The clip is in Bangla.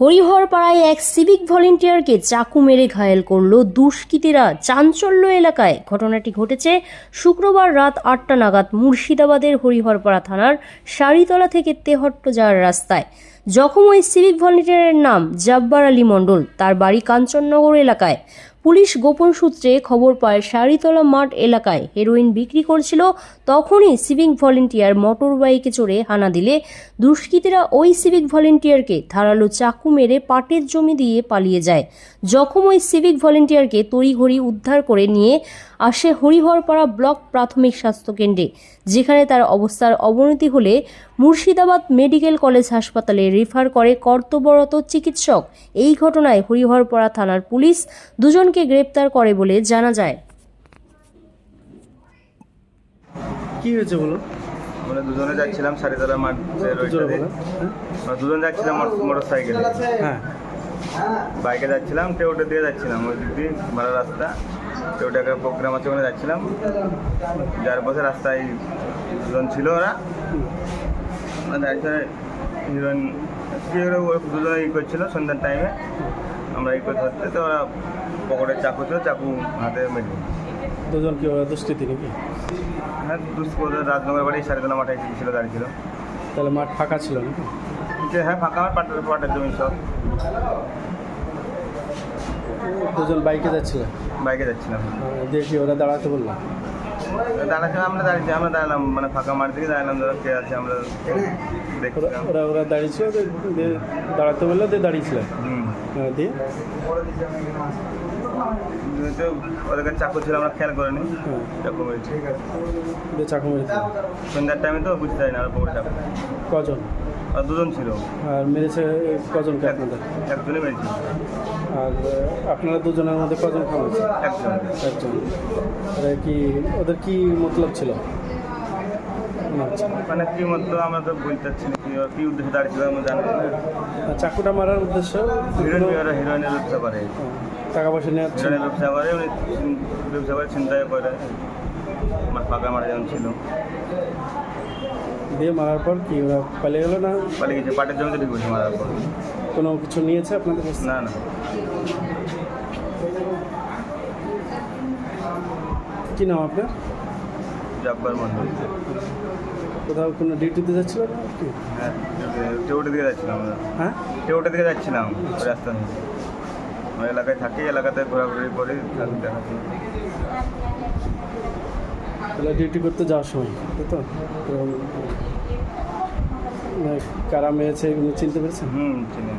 হরিহরপাড়ায় এক সিভিক ভলেন্টিয়ারকে চাকু মেরে ঘায়েল করল দুষ্কৃতীরা। চাঞ্চল্য এলাকায় ঘটনাটি ঘটেছে শুক্রবার রাত আটটা নাগাদ মুর্শিদাবাদের হরিহরপাড়া থানার সারিতলা থেকে তেহট্ট যাওয়ার রাস্তায়। জখম ওই সিভিক ভলেন্টিয়ারের নাম জাব্বার আলী মণ্ডল। তার বাড়ি কাঞ্চননগর এলাকায়। পুলিশ গোপন সূত্রে খবর পায় শাড়িতলা মাঠ এলাকায় হেরোইন বিক্রি করছিল, তখনই সিভিক ভলেন্টিয়ার মোটর বাইকে চড়ে হানা দিলে। দুষ্কৃতীরা ওই সিভিক ভলেন্টিয়ারকে ধারালো চাকু মেরে পাটের জমি দিয়ে পালিয়ে যায়। জখম ওই সিভিক ভলেন্টিয়ারকে তড়িঘড়ি উদ্ধার করে নিয়ে আসে হরিহরপাড়া ব্লক প্রাথমিক স্বাস্থ্যকেন্দ্রে, যেখানে তার অবস্থার অবনতি হলে মুর্শিদাবাদ মেডিকেল কলেজ হাসপাতালে রেফার করে কর্তব্যরত চিকিৎসক। এই ঘটনায় হরিহরপাড়া থানার পুলিশ দুজনকে গ্রেপ্তার করে বলে জানা যায়। কি হয়েছে বলো? আমরা দুজনে যাচ্ছিলাম সারিতলা মাঠের ওইটাতে হ্যাঁ? আমরা দুজন যাচ্ছিলাম মোটর সাইকেলে হ্যাঁ। বাইকে যাচ্ছিলাম টেউটে দিয়ে যাচ্ছিলাম ওই দিক দিয়ে ভালো রাস্তা। টেউটে একটা প্রোগ্রাম আছে ওখানে যাচ্ছিলাম। যার পথে রাস্তায় দুজন ছিল ওরা। একটা হিরোইন ই করছিল সন্ধ্যার টাইমে আমরা ই করে ধরতে তো ওরা পকেটে চাকু ছিল চাকু হাতে মেরে দুজন কি ওরা দুষ্কৃতি নাকি? হ্যাঁ দুষ্কর রাজনগর বাড়ি সারিতলা মাঠে ছিল দাঁড়িয়ে ছিল। তাহলে মাঠ ফাঁকা ছিল নাকি? যে হ্যাঁ ফাঁকা আমার পাটের পাটের জমি সব। দুজন বাইকে যাচ্ছিল? বাইকে যাচ্ছিলাম। দেখি ওরা দাঁড়াতে বলল? দাঁড়াচ্ছিলাম আমরা দাঁড়িয়েছি আমরা দাঁড়ালাম মানে ফাঁকা মাঠ দিকে দাঁড়ালাম ধরো কে আছে আমরা ওরা ওরা ওরা দাঁড়িয়েছিল দাঁড়াতে বলল দিয়ে দাঁড়িয়েছিল হ্যাঁ, দিয়ে? তো ওদের কাছে চাকু ছিল আমরা খেয়াল করিনি। হ্যাঁ। চাকু মেরেছি। চাকু মেরেছিল সন্ধ্যার টাইমে তো বুঝতে পারি না আর পকেটে চাকু। কজন? দুজন ছিল। আর মেরেছে কজনকে আপনাদের? একজনই মেরেছি। আর আপনারা দুজনের মধ্যে কজন খাওয়াচ্ছে একজন। একজন। কি ওদের কি মতলব ছিল? আচ্ছা। মানে কি মতো আমরা তো বলতে পারছি না কি কি উদ্দেশ্যে দাঁড়িয়েছিল আমরা জানি আর চাকুটা মারার উদ্দেশ্য? হিরোইন ওরা হিরোইনের ব্যবসা করে। টাকা পয়সা নেওয়ার ছিল? হিরোইনের ব্যবসা করে উনি ব্যবসা করে চিন্তায় করে। আমার ফাঁকা মারা যেমন ছিল। দিয়ে মারার পর কি ওরা পালিয়ে গেলো না? পালিয়ে গেছে পাটের জমিতে ঢুকেছে মারার পর। কোনো কিছু নিয়েছে আপনাদের কাছে? না না। কি নাম আপনার? জব্বার মন্ডল কোথাও কোনো ডিউটিতে যাচ্ছিল না? কি? হ্যাঁ টেউটে দিকে যাচ্ছিলাম আমরা। হ্যাঁ? টেউটে দিকে যাচ্ছিলাম ওই রাস্তা দিয়ে। আমরা এলাকায় থাকি এলাকাতে ঘোরাঘুরি করি থাকি দেখাচ্ছি তাহলে ডিউটি করতে যাওয়ার সময় তাই তো? মানে কারা মেয়েছে এগুলো চিনতে পেরেছেন? হুম চিনে।